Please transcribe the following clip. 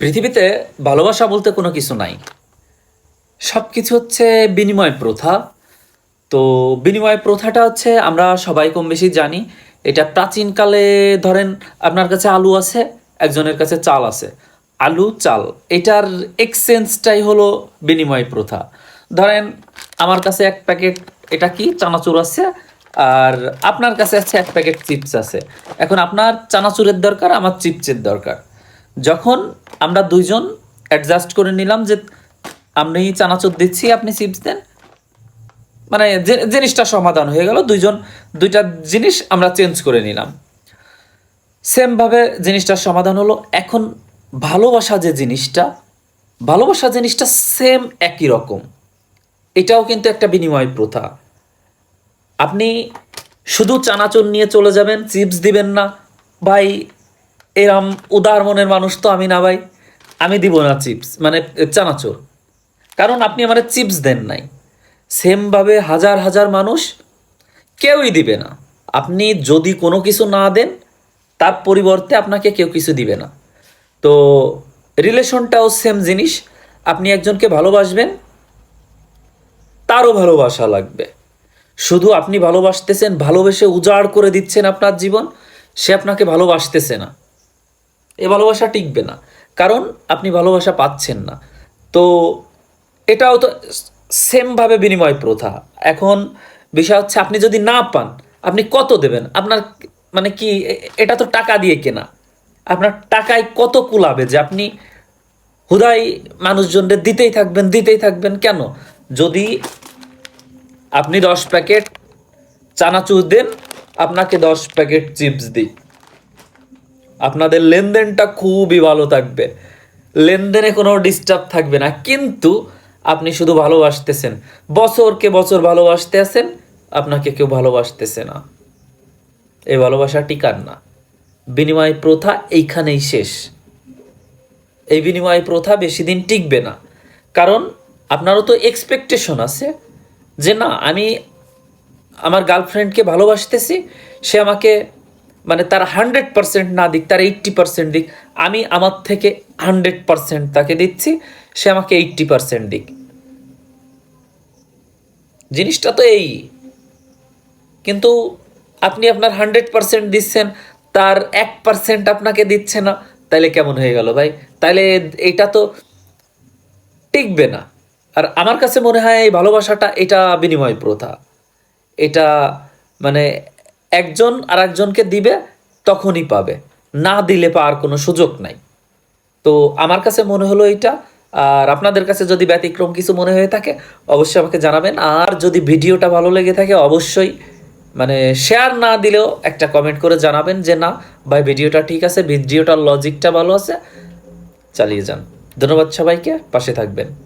পৃথিবীতে ভালোবাসা বলতে কোনো কিছু নাই। সব কিছু হচ্ছে বিনিময় প্রথা। তো বিনিময় প্রথাটা হচ্ছে আমরা সবাই কম বেশি জানি, এটা প্রাচীনকালে ধরেন আপনার কাছে আলু আছে, একজনের কাছে চাল আছে। আলু, চাল, এটার এক্সচেঞ্জটাই হলো বিনিময় প্রথা। ধরেন আমার কাছে এক প্যাকেট, এটা কি? চানাচুর আছে, আর আপনার কাছে আছে এক প্যাকেট চিপস আছে। এখন আপনার চানাচুরের দরকার, আমার চিপসের দরকার। আমরা দুইজন অ্যাডজাস্ট করে নিলাম যে আমি চানাচুর দিচ্ছি, আপনি চিপস দেন মানে জিনিসটা সমাধান হয়ে গেল, দুইজন, দুইটা জিনিস আমরা চেঞ্জ করে নিলাম। সেমভাবে জিনিসটার সমাধান হলো। এখন ভালোবাসা যে জিনিসটা, ভালোবাসা জিনিসটা সেম একই রকম। এটাও কিন্তু একটা বিনিময় প্রথা। আপনি শুধু চানাচুর নিয়ে চলে যাবেন চিপস দিবেন না, ভাই এরম উদার মনের মানুষ তো আমি না ভাই। আমি দিব না চিপস মানে চানাচুর। কারণ আপনি আমার চিপস দেন নাই। সেমভাবে হাজার হাজার মানুষ কেউই দিবে না। আপনি যদি কোনো কিছু না দেন, তার পরিবর্তে আপনাকে কেউ কিছু দিবে না। তো, রিলেশনটাও সেম জিনিস। আপনি একজনকে ভালোবাসবেন, তারও ভালোবাসা লাগবে। শুধু আপনি ভালোবাসতেছেন, ভালোবেসে উজাড় করে দিচ্ছেন আপনার জীবন, সে আপনাকে ভালোবাসতেছে না। এ ভালোবাসা টিকবে না। কারণ আপনি ভালোবাসা পাচ্ছেন না। তো এটাও তো সেমভাবে বিনিময় প্রথা। এখন বিষয় হচ্ছে আপনি যদি না পান, আপনি কত দেবেন? আপনার মানে কি এটা তো টাকা দিয়ে কেনা। আপনার টাকায় কত কুলাবে যে আপনি হুদাই মানুষজনদের দিতেই থাকবেন দিতেই থাকবেন? কেন? যদি আপনি দশ প্যাকেট চানাচুর দেন, আপনাকে দশ প্যাকেট চিপস দিই। আপনাদের লেনদেনটা খুবই ভালো থাকবে। লেনদেনে কোনো ডিস্টার্ব থাকবে না। কিন্তু আপনি শুধু ভালোবাসতেছেন। বছরকে বছর ভালোবাসতে আছেন আপনাকে কেউ ভালোবাসতেছে না। এই ভালোবাসা টিকার না। বিনিময় প্রথা এইখানেই শেষ। এই বিনিময় প্রথা বেশি দিন টিকবে না। কারণ আপনারও তো এক্সপেকটেশন আছে যে, না, আমি আমার গার্লফ্রেন্ডকে ভালোবাসতেছি, সে আমাকে মানে তার হান্ড্রেড পার্সেন্ট না দিক, তার এইট্টি পার্সেন্ট দিক, আমি আমার থেকে হান্ড্রেড পার্সেন্ট তাকে দিচ্ছি, সে আমাকে এইট্টি পার্সেন্ট দিক। জিনিসটা তো এই। কিন্তু আপনি আপনার হান্ড্রেড পার্সেন্ট দিচ্ছেন, তার এক পার্সেন্ট আপনাকে দিচ্ছে না, তাইলে কেমন হয়ে গেল ভাই? তাইলে এটা তো টিকবে না। আর আমার কাছে মনে হয় এই ভালোবাসাটা এটা বিনিময় প্রথা। এটা মানে একজন আর একজনকে দিবে, তখনই পাবে। না দিলে পাওয়ার কোনো সুযোগ নাই। তো আমার কাছে মনে হলো এটা আর আপনাদের কাছে যদি ব্যতিক্রম কিছু মনে হয়ে থাকে, অবশ্যই আমাকে জানাবেন। আর যদি ভিডিওটা ভালো লেগে থাকে, অবশ্যই মানে শেয়ার না দিলেও একটা কমেন্ট করে জানাবেন যে, না, ভাই, ভিডিওটা ঠিক আছে, ভিডিওটার লজিকটা ভালো আছে। চালিয়ে যান। ধন্যবাদ সবাইকে। পাশে থাকবেন।